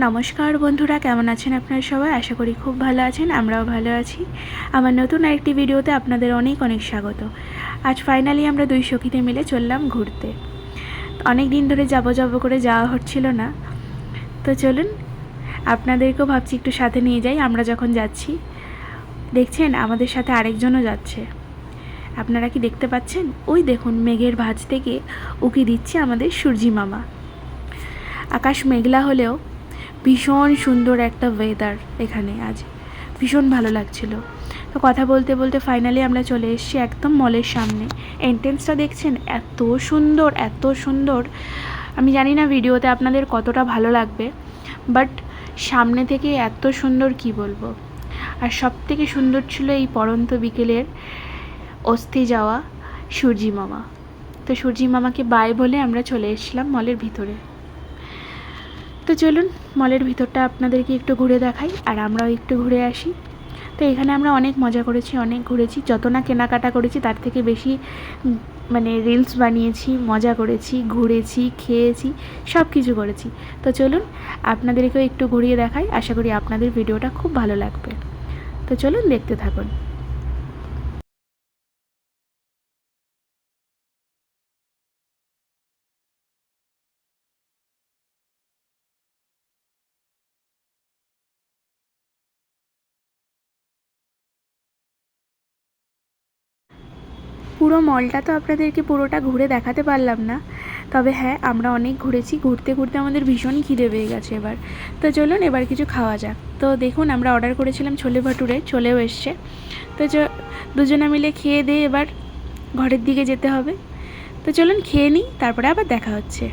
নমস্কার বন্ধুরা, কেমন আছেন আপনারা সবাই? আশা করি খুব ভালো আছেন, আমরাও ভালো আছি। আমার নতুন আরেকটি ভিডিওতে আপনাদের অনেক অনেক স্বাগত। আজ ফাইনালি আমরা দুই সখীতে মিলে চললাম ঘুরতে। অনেক দিন ধরে যাব যাব করে যাওয়া হচ্ছিল না। তো চলুন, আপনাদেরকেও ভাবছি একটু সাথে নিয়ে যাই। আমরা যখন যাচ্ছি, দেখছেন আমাদের সাথে আরেকজনও যাচ্ছে। আপনারা কি দেখতে পাচ্ছেন? ওই দেখুন, মেঘের ভাঁজ থেকে উকি দিচ্ছে আমাদের সূর্যি মামা। আকাশ মেঘলা হলেও ভীষণ সুন্দর একটা ওয়েদার এখানে আজ। ভীষণ ভালো লাগছিল। তো কথা বলতে বলতে ফাইনালি আমরা চলে এসেছি একদম মলের সামনে। এন্ট্রেন্সটা দেখছেন? এত সুন্দর এত সুন্দর। আমি জানি না ভিডিওতে আপনাদের কতটা ভালো লাগবে বাট সামনে থেকে এত সুন্দর কি বলব? আর সব থেকে সুন্দর ছিল এই পরন্ত বিকেলের অস্থি যাওয়া সূর্যি মামা। তো সূর্যি মামাকে বাই বলে আমরা চলে এসেছিলাম মলের ভিতরে। তো চলুন, মলের ভিতরটা আপনাদেরকে একটু ঘুরে দেখাই, আর আমরাও একটু ঘুরে আসি। তো এখানে আমরা অনেক মজা করেছি, অনেক ঘুরেছি, যত না কেনাকাটা করেছি তার থেকে বেশি মানে রিলস বানিয়েছি, মজা করেছি, ঘুরেছি, খেয়েছি সব কিছু করেছি। তো চলুন, আপনাদেরকেও একটু ঘুরিয়ে দেখাই, আশা করি আপনাদের ভিডিওটা খুব ভালো লাগবে। তো চলুন দেখতে থাকুন। পুরো মলটা তো আপনাদেরকে পুরোটা ঘুরে দেখাতে পারলাম না। তবে হ্যাঁ আমরা অনেক ঘুরেছি, ঘুরতে ঘুরতে আমাদের ভীষণ খিদে পেয়ে গেছে এবার। তো চলুন এবার কিছু খাওয়া যাক। তো দেখুন, আমরা অর্ডার করেছিলাম ছোলে ভাটুরে চলেও এসছে। তো দুজনে মিলে খেয়ে দিয়ে এবার ঘরের দিকে যেতে হবে। তো চলুন খেয়ে নিই, তারপরে আবার দেখা হচ্ছে।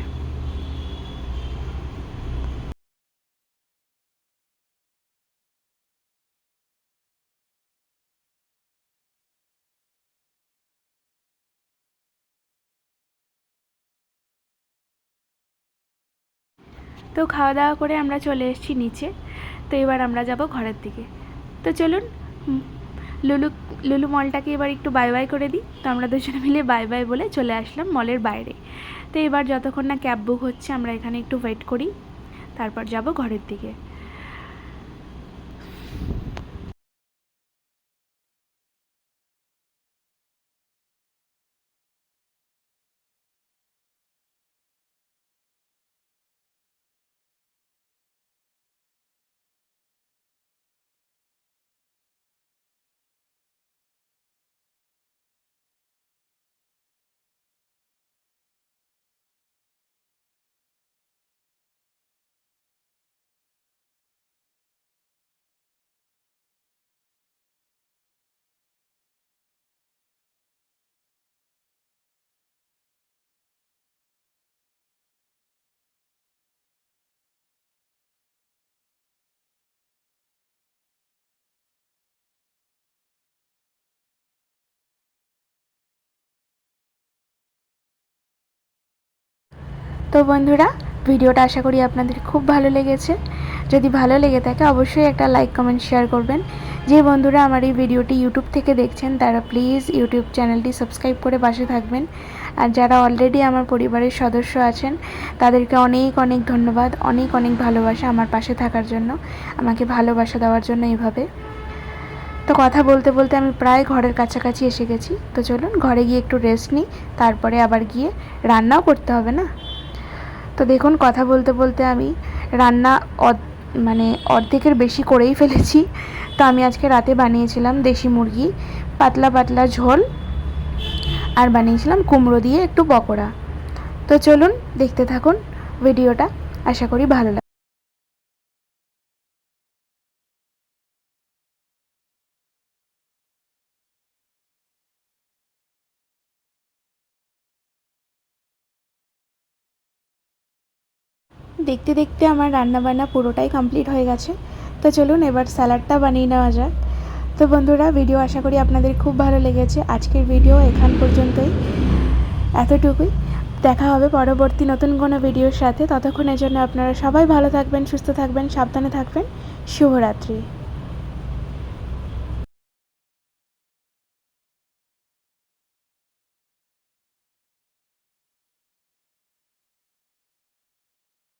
তো খাওয়া দাওয়া করে আমরা চলে এসেছি নিচে। তো এবার আমরা যাব ঘরের দিকে। তো চলুন লুলু লুলু মলটাকে এবার একটু বাই বাই করে দিই। তো আমরা দুজনে মিলে বাই বাই বলে চলে আসলাম মলের বাইরে। তো এবার যতক্ষণ না ক্যাব বুক হচ্ছে, আমরা এখানে একটু ওয়েট করি। তারপর যাব ঘরের দিকে। তো বন্ধুরা, ভিডিওটা আশা করি আপনাদের খুব ভালো লেগেছে। যদি ভালো লেগে থাকে, অবশ্যই একটা লাইক কমেন্ট শেয়ার করবেন। যে বন্ধুরা আমার এই ভিডিওটি ইউটিউব থেকে দেখছেন, তারা প্লিজ ইউটিউব চ্যানেলটি সাবস্ক্রাইব করে পাশে থাকবেন। আর যারা অলরেডি আমার পরিবারের সদস্য আছেন, তাদেরকে অনেক অনেক ধন্যবাদ, অনেক অনেক ভালোবাসা আমার পাশে থাকার জন্য, আমাকে ভালোবাসা দেওয়ার জন্য এইভাবে। তো কথা বলতে বলতে আমি প্রায় ঘরের কাছাকাছি এসে গেছি। তো চলুন, ঘরে গিয়ে একটু রেস্ট নিই, তারপরে আবার গিয়ে রান্নাও করতে হবে না? তো দেখুন, কথা বলতে বলতে আমি রান্না মানে অর্ধেকের বেশি করেই ফেলেছি। তো আমি আজকে রাতে বানিয়েছিলাম দেশি মুরগি, পাতলা পাতলা ঝোল, আর বানিয়েছিলাম কুমড়ো দিয়ে একটু পকোড়া। তো চলুন, দেখতে থাকুন ভিডিওটা। আশা করি ভালো লাগবে দেখতে দেখতে আমার রান্নাবান্না পুরোটাই কমপ্লিট হয়ে গেছে। তো চলুন এবার স্যালাডটা বানিয়ে নেওয়া যাক। তো বন্ধুরা ভিডিও আশা করি আপনাদের খুব ভালো লেগেছে। আজকের ভিডিও এখান পর্যন্তই। এতটুকুই। দেখা হবে পরবর্তী নতুন কোনো ভিডিওর সাথে। ততক্ষণের জন্য আপনারা সবাই ভালো থাকবেন, সুস্থ থাকবেন, সাবধানে থাকবেন। শুভরাত্রি।